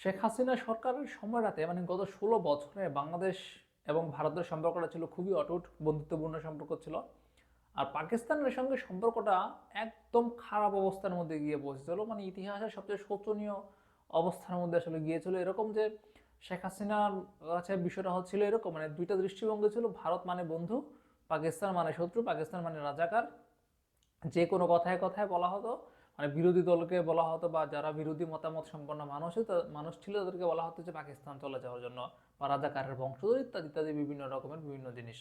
শেখ হাসিনা সরকারের সময়টাতে মানে গত ষোলো বছরে বাংলাদেশ এবং ভারতের সম্পর্কটা ছিল খুবই অটুট, বন্ধুত্বপূর্ণ সম্পর্ক ছিল। আর পাকিস্তানের সঙ্গে সম্পর্কটা একদম খারাপ অবস্থার মধ্যে গিয়ে পৌঁছেছিল মানে ইতিহাসের সবচেয়ে শোচনীয় অবস্থার মধ্যে আসলে গিয়েছিল। এরকম যে শেখ হাসিনার কাছে বিষয়টা হচ্ছিল এরকম মানে দুইটা দৃষ্টিভঙ্গি ছিল, ভারত মানে বন্ধু, পাকিস্তান মানে শত্রু, পাকিস্তান মানে রাজাকার। যে কোনো কথায় কথায় বলা হতো মানে বিরোধী দলকে বলা হতো বা যারা বিরোধী মতামত সম্পন্ন মানুষ মানুষ ছিল তাদেরকে বলা হতো যে পাকিস্তান চলে যাওয়ার জন্য বা রাজাকারের বংশধর ইত্যাদি ইত্যাদি বিভিন্ন রকমের বিভিন্ন জিনিস।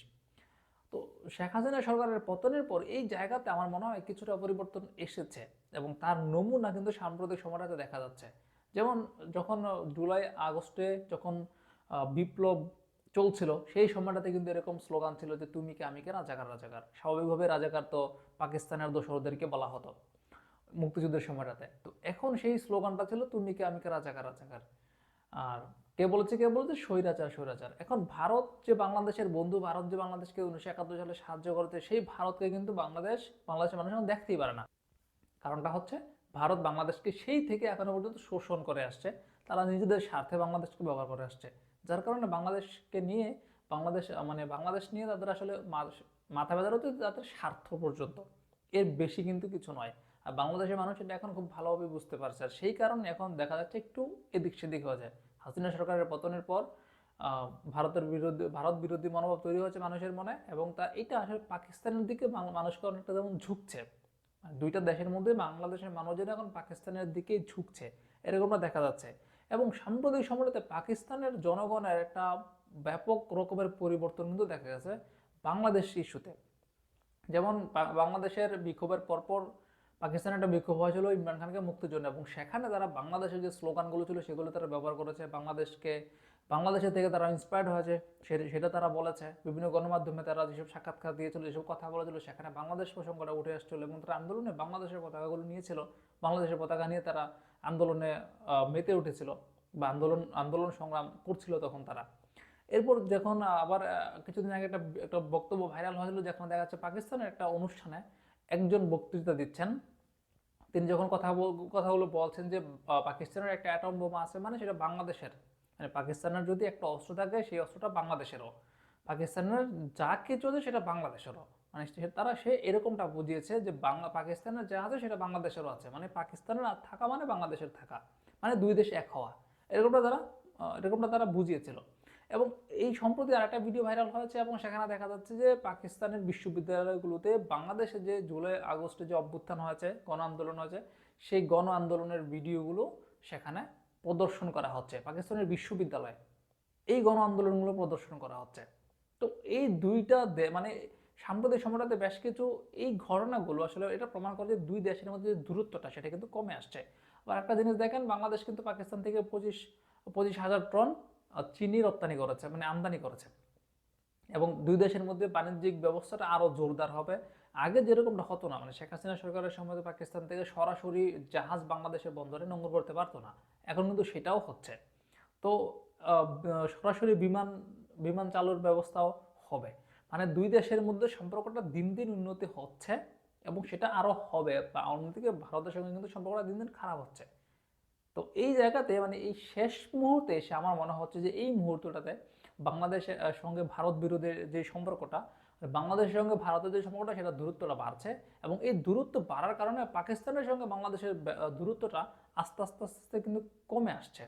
তো শেখ হাসিনা সরকারের পতনের পর এই জায়গাতে আমার মনে হয় কিছুটা পরিবর্তন এসেছে এবং তার নমুনা কিন্তু সাম্প্রতিক সময়টাতে দেখা যাচ্ছে। যেমন যখন জুলাই আগস্টে যখন বিপ্লব চলছিল, সেই সময়টাতে কিন্তু এরকম স্লোগান ছিল যে, তুমি কে, আমি কে, রাজাকার রাজাকার। স্বাভাবিকভাবে রাজাকার তো পাকিস্তানের দোসরদেরকে বলা হতো। মুক্তিযুদ্ধের সময়টাতে। তো এখন সেই স্লোগানটা ছিল তুমি কে আমি কে রাজাকার রাজাকার? আর কে বলেছে কে বলেছে? স্বৈরাচার স্বৈরাচার। এখন ভারত যে বাংলাদেশের বন্ধু, ভারত যে বাংলাদেশকে উনিশশো একাত্তর সালে সাহায্য করেছে, সেই ভারতকে কিন্তু বাংলাদেশ, বাংলাদেশের মানুষ দেখতেই পারে না। কারণটা হচ্ছে, ভারত বাংলাদেশকে সেই থেকে এখনও পর্যন্ত শোষণ করে আসছে। তারা নিজেদের স্বার্থে বাংলাদেশকে ব্যবহার করে আসছে। যার কারণে বাংলাদেশকে নিয়ে, বাংলাদেশ মানে বাংলাদেশ নিয়ে তাদের আসলে মাথা ব্যথা হচ্ছে তাদের স্বার্থ পর্যন্ত। এর বেশি কিন্তু কিছু নয়। আর বাংলাদেশের মানুষ এটা এখন খুব ভালোভাবে বুঝতে পারছে। আর সেই কারণে এখন দেখা যাচ্ছে একটু এদিক সেদিক হয়ে যায়। হাসিনা সরকারের পতনের পর ভারতের বিরোধী, ভারত বিরোধী মনোভাব তৈরি হয়েছে মানুষের মনে এবং তা, এটা আসলে পাকিস্তানের দিকে মানুষকে অনেকটা যেমন ঝুঁকছে। মানে দুইটা দেশের মধ্যে বাংলাদেশের মানুষজন এখন পাকিস্তানের দিকেই ঝুঁকছে। এরকমটা দেখা যাচ্ছে। এবং সাম্প্রতিক সময়টাতে পাকিস্তানের জনগণের একটা ব্যাপক রকমের পরিবর্তন কিন্তু দেখা গেছে বাংলাদেশ ইস্যুতে। যেমন বাংলাদেশের বিক্ষোভের পরপর পাকিস্তানের একটা বিক্ষোভ হয়েছিল ইমরান খানকে মুক্তির জন্য এবং সেখানে তারা বাংলাদেশের যে স্লোগানগুলো ছিল সেগুলো তারা ব্যবহার করেছে। বাংলাদেশকে, বাংলাদেশের থেকে তারা ইন্সপায়ার্ড হয়েছে। সেটা তারা বলেছে। বিভিন্ন গণমাধ্যমে তারা যেসব সাক্ষাৎকার দিয়েছিল, যেসব কথা বলেছিল, সেখানে বাংলাদেশ প্রসঙ্গটা উঠে আসছিল এবং তারা আন্দোলনে বাংলাদেশের পতাকাগুলো নিয়েছিল। বাংলাদেশের পতাকা নিয়ে তারা আন্দোলনে মেতে উঠেছিল বা আন্দোলন আন্দোলন সংগ্রাম করছিল তখন তারা। এরপর যখন আবার কিছুদিন আগে একটা একটা বক্তব্য ভাইরাল হয়েছিল, যখন দেখা যাচ্ছে পাকিস্তানের একটা অনুষ্ঠানে একজন বক্তৃতা দিচ্ছেন, তিনি যখন কথা কথাগুলো বলছেন যে পাকিস্তানের একটা অ্যাটম বোমা আছে মানে সেটা বাংলাদেশের। মানে পাকিস্তানের যদি একটা অস্ত্র থাকে, সেই অস্ত্রটা বাংলাদেশেরও। পাকিস্তানের যা কিছু আছে সেটা বাংলাদেশেরও। মানে তারা সে এরকমটা বুঝিয়েছে যে, বাংলা, পাকিস্তানের যা আছে সেটা বাংলাদেশেরও আছে। মানে পাকিস্তানের আর থাকা মানে বাংলাদেশের থাকা। মানে দুই দেশ এক হওয়া। এরকমটা তারা এরকমটা তারা বুঝিয়েছিল। এবং এই সম্প্রতি আর একটা ভিডিও ভাইরাল হয়েছে এবং সেখানে দেখা যাচ্ছে যে পাকিস্তানের বিশ্ববিদ্যালয়গুলোতে বাংলাদেশে যে জুলাই আগস্টে যে অভ্যুত্থান হয়েছে, গণ আন্দোলন হয়েছে, সেই গণ আন্দোলনের ভিডিওগুলো সেখানে প্রদর্শন করা হচ্ছে, পাকিস্তানের বিশ্ববিদ্যালয়ে। এই গণ আন্দোলনগুলো প্রদর্শন করা হচ্ছে। তো এই দুইটা মানে সাম্প্রতিক সময়টাতে বেশ কিছু এই ঘটনাগুলো আসলে এটা প্রমাণ করে যে দুই দেশের মধ্যে যে দূরত্বটা, সেটা কিন্তু কমে আসছে। আবার একটা জিনিস দেখেন, বাংলাদেশ কিন্তু পাকিস্তান থেকে পঁচিশ পঁচিশ হাজার টন চিনি রপ্তানি করেছে মানে আমদানি করেছে। এবং দুই দেশের মধ্যে বাণিজ্যিক ব্যবস্থাটা আরও জোরদার হবে। আগে যেরকমটা হতো না মানে শেখ হাসিনা সরকারের সময় পাকিস্তান থেকে সরাসরি জাহাজ বাংলাদেশের বন্দরে নোংর করতে পারতো না। এখন কিন্তু সেটাও হচ্ছে। তো সরাসরি বিমান বিমান চালুর ব্যবস্থাও হবে। মানে দুই দেশের মধ্যে সম্পর্কটা দিন দিন উন্নতি হচ্ছে এবং সেটা আরও হবে। বা অন্যদিকে ভারতের সঙ্গে কিন্তু সম্পর্কটা দিন দিন খারাপ হচ্ছে। তো এই জায়গাতে মানে এই শেষ মুহূর্তে এসে আমার মনে হচ্ছে যে এই মুহূর্তটাতে বাংলাদেশের সঙ্গে ভারত বিরোধের যে সম্পর্কটা বাংলাদেশের সঙ্গে ভারতের যে সম্পর্কটা, সেটা দূরত্বটা বাড়ছে এবং এই দূরত্ব বাড়ার কারণে পাকিস্তানের সঙ্গে বাংলাদেশের দূরত্বটা আস্তে আস্তে আস্তে কিন্তু কমে আসছে।